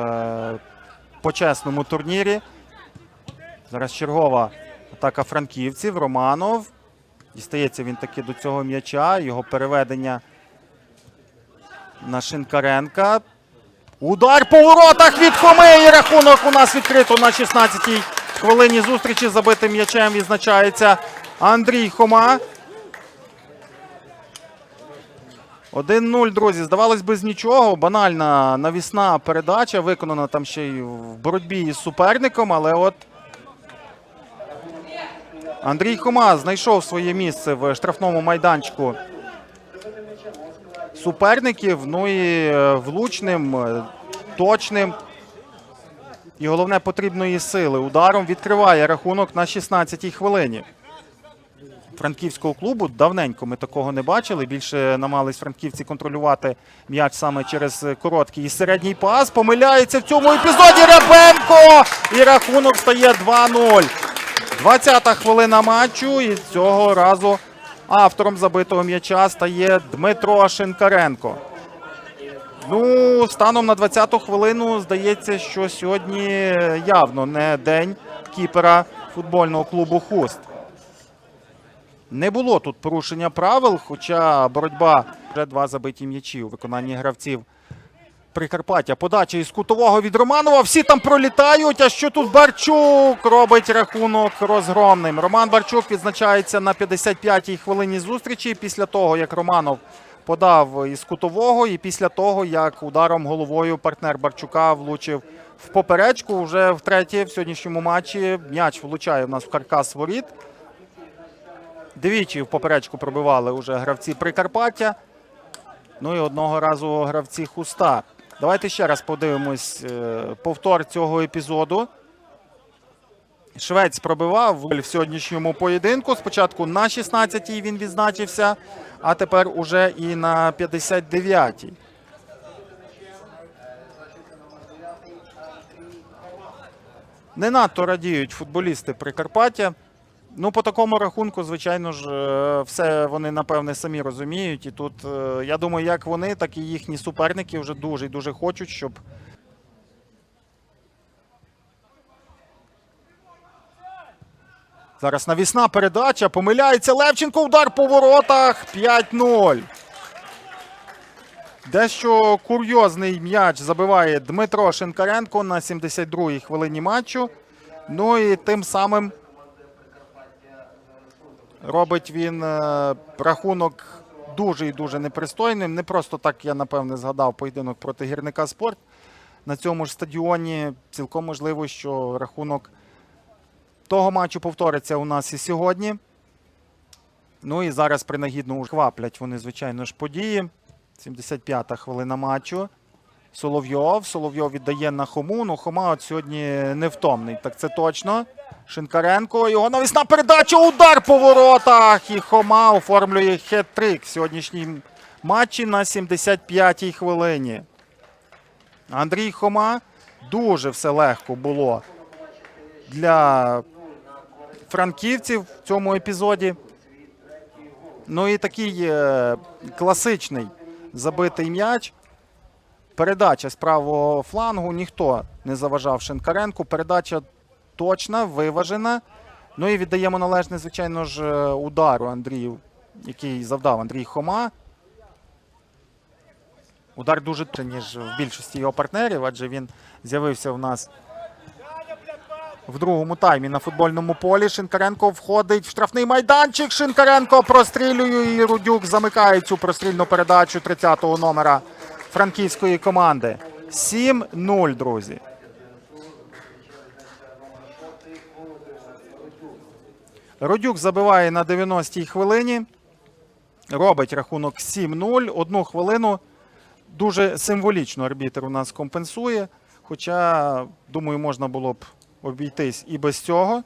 е, почесному турнірі. Зараз чергова атака франківців. Романов. Дістається він таки до цього м'яча. Його переведення на Шинкаренка. Удар по воротах від Хоми. І рахунок у нас відкрито на 16-й хвилині зустрічі. Забитим м'ячем відзначається Андрій Хома. 1-0, друзі. Здавалось би, з нічого. Банальна навісна передача, виконана там ще й в боротьбі із суперником, але от Андрій Хома знайшов своє місце в штрафному майданчику суперників. Ну і е, влучним, е, точним. І головне потрібної сили. Ударом відкриває рахунок на 16-й хвилині. Франківського клубу давненько ми такого не бачили. Більше намагались франківці контролювати м'яч саме через короткий і середній пас. Помиляється в цьому епізоді Ребенко! І рахунок стає 2-0. 20-та хвилина матчу. І цього разу автором забитого м'яча стає Дмитро Шинкаренко. Ну, станом на 20-ту хвилину здається, що сьогодні явно не день кіпера футбольного клубу Хуст. Не було тут порушення правил, хоча боротьба вже два забиті м'ячі у виконанні гравців Прикарпаття. Подача із кутового від Романова. Всі там пролітають. А що тут Барчук робить рахунок розгромним? Роман Барчук відзначається на 55-й хвилині зустрічі після того, як Романов подав із кутового, і після того, як ударом головою партнер Барчука влучив в поперечку. Вже втретє в сьогоднішньому матчі м'яч влучає в нас в каркас воріт. Двічі в поперечку пробивали уже гравці Прикарпаття. Ну і одного разу гравці Хуста. Давайте ще раз подивимось е, повтор цього епізоду. Швець пробивав в сьогоднішньому поєдинку. Спочатку на 16-й він відзначився, а тепер уже і на 59-й. Не надто радіють футболісти Прикарпаття. Ну, по такому рахунку, звичайно ж, е, все вони напевне самі розуміють. І тут, е, я думаю, як вони, так і їхні суперники вже дуже і дуже хочуть, щоб. Зараз навісна передача. Помиляється Левченко. Удар по воротах. 5-0. Дещо курйозний м'яч забиває Дмитро Шинкаренко на 72-й хвилині матчу. Ну і тим самим робить він е, рахунок дуже і дуже непристойним. Не просто так я напевне згадав поєдинок проти гірника спорт. На цьому ж стадіоні цілком можливо, що рахунок того матчу повториться у нас і сьогодні. Ну і зараз принагідно хваплять вони, звичайно ж, події. 75-та хвилина матчу. Соловйов. Соловйов віддає на Хому. Ну, Хома от сьогодні невтомний. Так це точно. Шинкаренко. Його навісна передача. Удар по воротах. І Хома оформлює хет-трик в сьогоднішній матчі на 75-й хвилині. Андрій Хома. Дуже все легко було для франківців в цьому епізоді. Ну і такий е, класичний забитий м'яч. Передача з правого флангу. Ніхто не заважав Шинкаренку. Передача точна, виважена. Ну і віддаємо належне, звичайно ж, е, удару Андрію, який завдав Андрій Хома. Удар дуже ніж в більшості його партнерів, адже він з'явився в нас в другому таймі на футбольному полі. Шинкаренко входить в штрафний майданчик. Шинкаренко прострілює і Рудюк замикає цю прострільну передачу 30-го номера франківської команди. 7-0, друзі. Рудюк забиває на 90-й хвилині. Робить рахунок 7-0. Одну хвилину дуже символічно арбітр у нас компенсує. Хоча, думаю, можна було б обійтись і без цього.